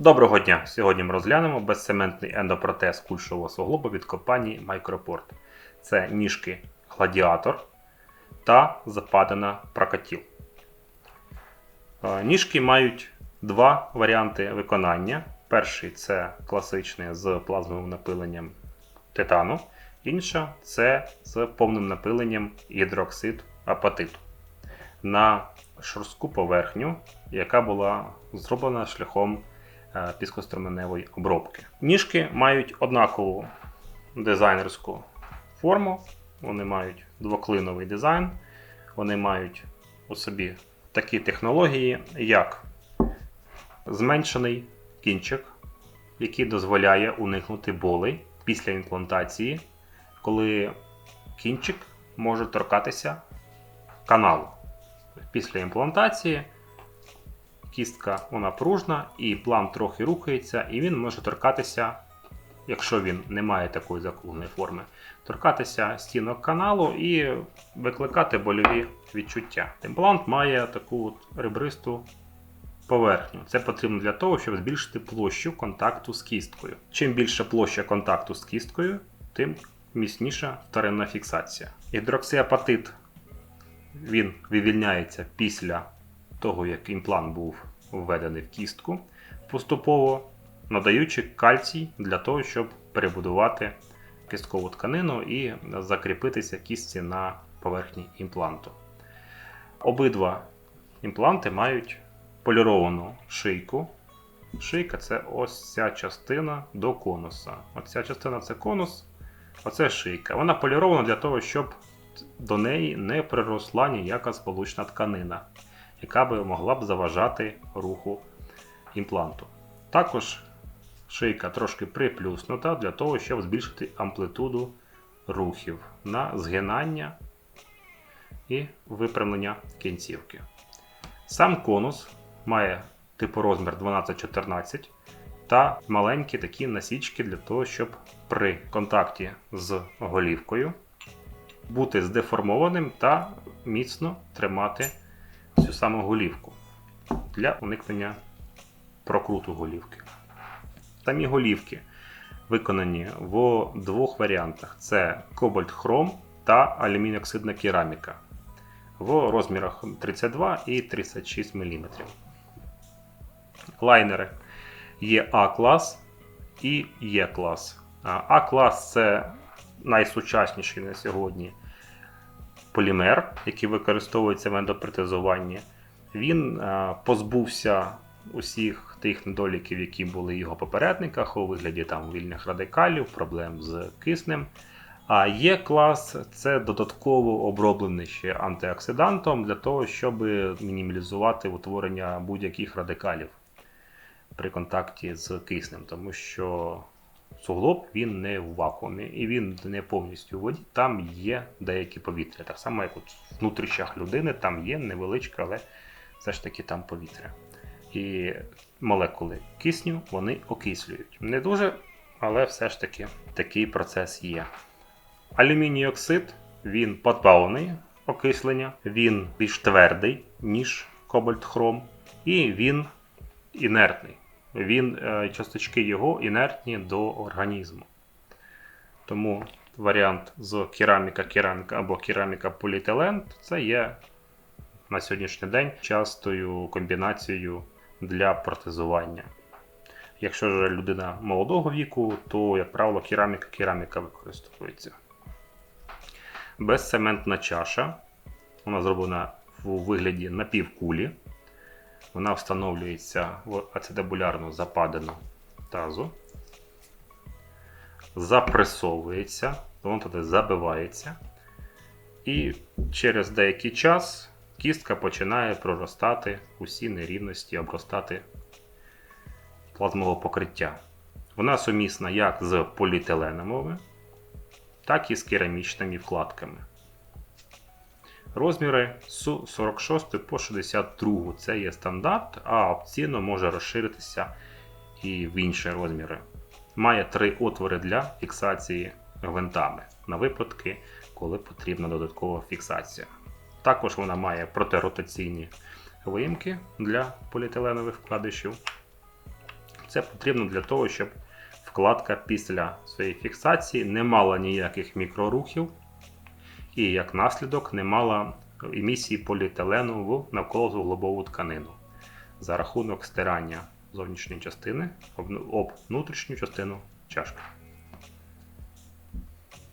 Доброго дня! Сьогодні ми розглянемо безцементний ендопротез кульшового суглобу від компанії Microport. Це ніжки Гладіатор та западина Прокатіл. Е, Ніжки мають два варіанти виконання. Перший це класичний з плазмовим напиленням титану, інша це з повним напиленням гідроксид апатиту на шорстку поверхню, яка була зроблена шляхом піскоструменевої обробки. Ніжки мають однакову дизайнерську форму, вони мають двоклиновий дизайн, вони мають у собі такі технології, як зменшений кінчик, який дозволяє уникнути болей після імплантації, коли кінчик може торкатися каналу. Після імплантації кістка вона пружна і план трохи рухається, і він може торкатися, якщо він не має такої закругленої форми, торкатися стінок каналу і викликати больові відчуття. Імплант має таку ребристу поверхню. Це потрібно для того, щоб збільшити площу контакту з кісткою. Чим більша площа контакту з кісткою, тим міцніша вторинна фіксація. Гідроксиапатит він вивільняється після того, як імплант був введений в кістку, поступово надаючи кальцій для того, щоб перебудувати кісткову тканину і закріпитися кістці на поверхні імпланту. Обидва імпланти мають поліровану шийку. Шийка це ось ця частина до конуса. Оця частина це конус, оце шийка. Вона полірована для того, щоб до неї не приросла ніяка сполучна тканина, яка би могла б заважати руху імпланту. Також шийка трошки приплюснута для того, щоб збільшити амплитуду рухів на згинання і випрямлення кінцівки. Сам конус має типу розмір 12-14 та маленькі такі насічки для того, щоб при контакті з голівкою бути здеформованим та міцно тримати цю саму голівку для уникнення прокруту голівки. Самі голівки виконані в двох варіантах: це кобальт хром та алюміній-оксидна кераміка в розмірах 32 і 36 мм. Лайнери є А-клас і Є-клас. А-клас це найсучасніший на сьогодні полімер, який використовується в ендопротезуванні. Він е, позбувся усіх тих недоліків, які були в його попередниках, у вигляді там вільних радикалів, проблем з киснем. А є клас це додатково оброблений ще антиоксидантом для того, щоб мінімалізувати утворення будь-яких радикалів при контакті з киснем, тому що суглоб він не в вакуумі і він не повністю в воді, там є деякі повітря. Так само, як от в внутрішнях людини, там є невеличке, але все ж таки там повітря. І молекули кисню вони окислюють. Не дуже, але все ж таки такий процес є. Алюміній оксид він позбавлений окислення, він більш твердий, ніж кобальт хром, і він інертний. Він, е, часточки його інертні до організму. Тому варіант з кераміка, кераміка або кераміка поліетилен це є на сьогоднішній день частою комбінацією для протезування. Якщо ж людина молодого віку, то, як правило, кераміка кераміка використовується. Безцементна чаша. Вона зроблена у вигляді напівкулі. Вона встановлюється в ацетабулярну западину тазу, запресовується, воно туди забивається. І через деякий час кістка починає проростати усі нерівності, обростати плазмового покриття. Вона сумісна як з поліетиленовими, так і з керамічними вкладками. Розміри з 46 по 62 це є стандарт, а опційно може розширитися і в інші розміри. Має три отвори для фіксації гвинтами на випадки, коли потрібна додаткова фіксація. Також вона має протиротаційні виїмки для поліетиленових вкладишів Це потрібно для того, щоб вкладка після своєї фіксації не мала ніяких мікрорухів і як наслідок не мала емісії поліетилену в навколовуглобову тканину за рахунок стирання зовнішньої частини об внутрішню частину чашки.